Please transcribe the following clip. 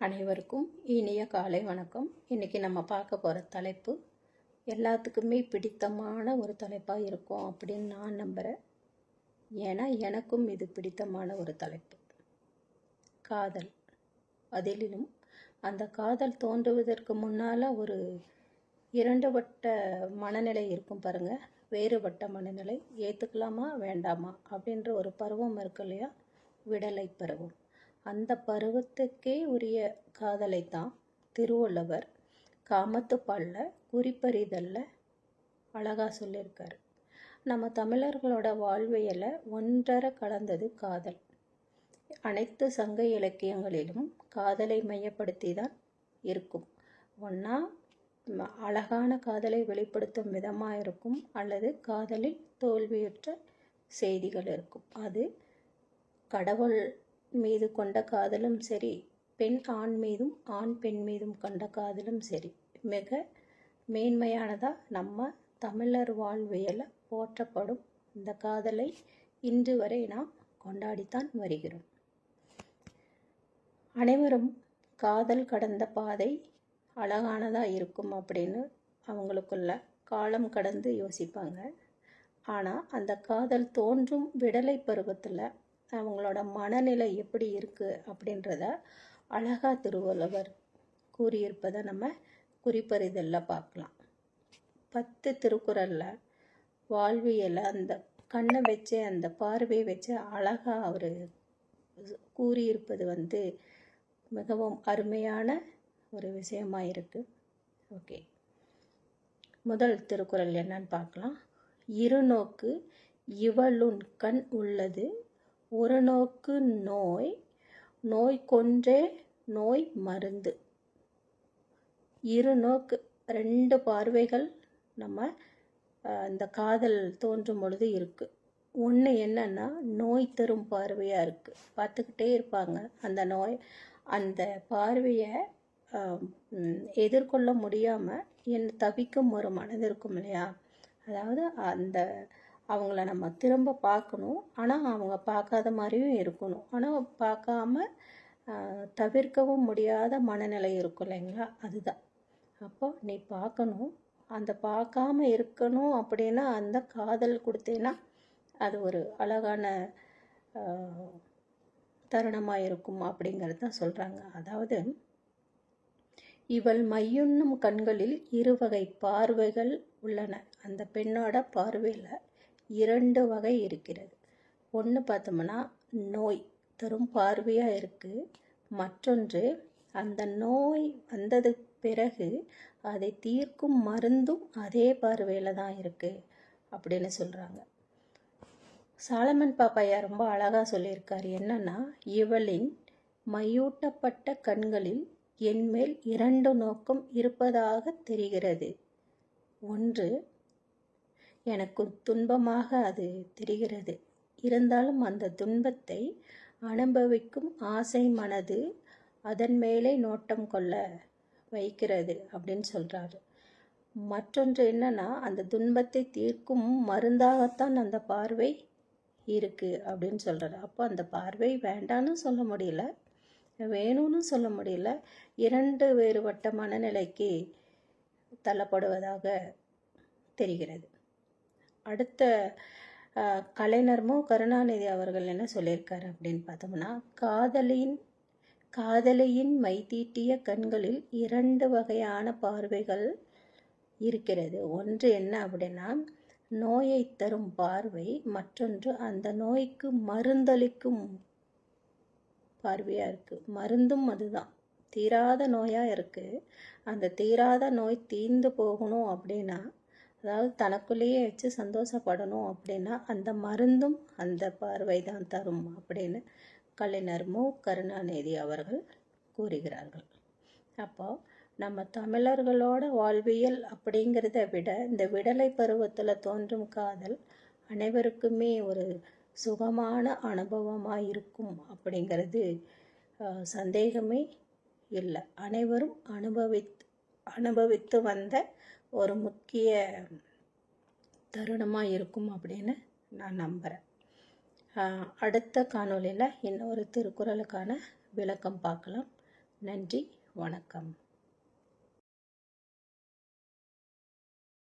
அனைவருக்கும் இனிய காலை வணக்கம். இன்றைக்கி நம்ம பார்க்க போகிற தலைப்பு எல்லாத்துக்குமே பிடித்தமான ஒரு தலைப்பாக இருக்கும் அப்படின்னு நான் நம்புகிறேன் ஏன்னா எனக்கும் இது பிடித்தமான ஒரு தலைப்பு. காதல். அதிலும் அந்த காதல் தோன்றுவதற்கு முன்னால் ஒரு இரண்டு வட்ட மனநிலை இருக்கும் பாருங்கள் வேறுபட்ட மனநிலை. ஏற்றுக்கலாமா வேண்டாமா? அப்படின்ற ஒரு பருவம் இருக்கு இல்லையா? விடலை பருவம். அந்த பருவத்துக்கே உரிய காதலை தான் திருவள்ளுவர் காமத்துப்பாலில் குறிப்பறிதலில் அழகாக சொல்லியிருக்கார். நம்ம தமிழர்களோட வாழ்வியலை ஒன்றரை கலந்தது காதல். அனைத்து சங்க இலக்கியங்களிலும் காதலை மையப்படுத்தி தான் இருக்கும் ஒன்றா அழகான காதலை வெளிப்படுத்தும் விதமாக இருக்கும் அல்லது காதலில் தோல்வியுற்ற செய்திகள் இருக்கும். அது கடவுள் மீது கொண்ட காதலும் சரி பெண் ஆண் மீதும் ஆண் பெண் மீதும் கொண்ட காதலும் சரி. மிக மேன்மையானதாக நம்ம தமிழர் வாழ்வியலில் போற்றப்படும் இந்த காதலை இன்று வரை நாம் கொண்டாடித்தான் வருகிறோம். அனைவரும் காதல் கடந்த பாதை அழகானதாக இருக்கும் அப்படின்னு அவங்களுக்குள்ள காலம் கடந்து யோசிப்பாங்க. ஆனால் அந்த காதல் தோன்றும் விடலை பருவத்தில் அவங்களோட மனநிலை எப்படி இருக்குது அப்படின்றத அழகா திருவள்ளுவர் கூறியிருப்பதை நம்ம குறிப்பறிதலில் பார்க்கலாம். பத்து திருக்குறளில் வாழ்வியலை அந்த கண்ணை வச்சு அந்த பார்வையை வச்சு அழகாக அவர் கூறியிருப்பது வந்து மிகவும் அருமையான ஒரு விஷயமாக இருக்குது ஓகே. முதல் திருக்குறள் என்னன்னு பார்க்கலாம். இருநோக்கு இவளுன் கண் உள்ளது ஒரு நோக்கு நோய் நோய் கொன்றே நோய் மருந்து. இரு நோக்கு ரெண்டு பார்வைகள் நம்ம இந்த காதல் தோன்றும் பொழுது இருக்குது ஒன்று என்னன்னா நோய் தரும் பார்வையாக இருக்குது பார்த்துக்கிட்டே இருப்பாங்க அந்த நோய். அந்த பார்வையை எதிர்கொள்ள முடியாமல் என் தவிக்கும் ஒரு மனது இருக்கும் இல்லையா? அதாவது அந்த அவங்கள நம்ம திரும்ப பார்க்கணும். ஆனால் அவங்க பார்க்காத மாதிரியும் இருக்கணும். ஆனால் பார்க்காம தவிர்க்கவும் முடியாத மனநிலை இருக்கும் இல்லைங்களா? அதுதான். அப்போ நீ பார்க்கணும். அந்த பார்க்காம இருக்கணும் அப்படின்னா அந்த காதல் கொடுத்தேன்னா அது ஒரு அழகான தருணமாக இருக்கும் அப்படிங்கிறது தான் சொல்கிறாங்க அதாவது இவள் மையுண்ணும் கண்களில் இருவகை பார்வைகள் உள்ளன. அந்த பெண்ணோட பார்வையில் இரண்டு வகை இருக்கிறது. ஒன்று பார்த்தோம்னா நோய் தரும் பார்வையாக இருக்குது மற்றொன்று அந்த நோய் வந்தது பிறகு அதை தீர்க்கும் மருந்தும் அதே பார்வையில் தான் இருக்குது அப்படின்னு சொல்கிறாங்க சாலமன் பாப்பையா ரொம்ப அழகாக சொல்லியிருக்கார். என்னன்னா இவளின் மையூட்டப்பட்ட கண்களில் என்மேல் இரண்டு நோக்கம் இருப்பதாக தெரிகிறது. ஒன்று எனக்கு துன்பமாக அது தெரிகிறது. இருந்தாலும் அந்த துன்பத்தை அனுபவிக்கும் ஆசை மனது அதன் மேலே நோட்டம் கொள்ள வைக்கிறது அப்படின்னு சொல்கிறாரு மற்றொன்று என்னன்னா அந்த துன்பத்தை தீர்க்கும் மருந்தாகத்தான் அந்த பார்வை இருக்குது அப்படின்னு சொல்கிறாரு அப்போ அந்த பார்வை வேண்டான்னு சொல்ல முடியல வேணும்னு சொல்ல முடியல இரண்டு வேறுபட்ட மனநிலைக்கு தள்ளப்படுவதாக தெரிகிறது. அடுத்த கலைஞர்மோ கருணாநிதி அவர்கள் என்ன சொல்லியிருக்காரு அப்படின்னு பார்த்தோம்னா காதலியின் காதலியின் மைதீட்டிய கண்களில் இரண்டு வகையான பார்வைகள் இருக்கிறது. ஒன்று என்ன அப்படின்னா நோயை தரும் பார்வை மற்றொன்று அந்த நோய்க்கு மருந்தளிக்கும் பார்வையாக இருக்குது மருந்தும் அதுதான். தீராத நோயாக இருக்குது அந்த தீராத நோய் தீர்ந்து போகணும் அப்படின்னா அதாவது தனக்குள்ளேயே வச்சு சந்தோஷப்படணும் அப்படின்னா அந்த மருந்தும் அந்த பார்வை தான் தரும் அப்படின்னு கலைஞர் மு. கருணாநிதி அவர்கள் கூறுகிறார்கள். அப்போ நம்ம தமிழர்களோட வாழ்வியல் அப்படிங்கிறத விட இந்த விடலை பருவத்தில் தோன்றும் காதல் அனைவருக்குமே ஒரு சுகமான அனுபவமாக இருக்கும் அப்படிங்கிறது சந்தேகமே இல்லை. அனைவரும் அனுபவித்து அனுபவித்து வந்த ஒரு முக்கிய தருணமாக இருக்கும் அப்படின்னு நான் நம்புகிறேன் அடுத்த காணொலியில் இன்னொரு திருக்குறளுக்கான விளக்கம் பார்க்கலாம். நன்றி வணக்கம்.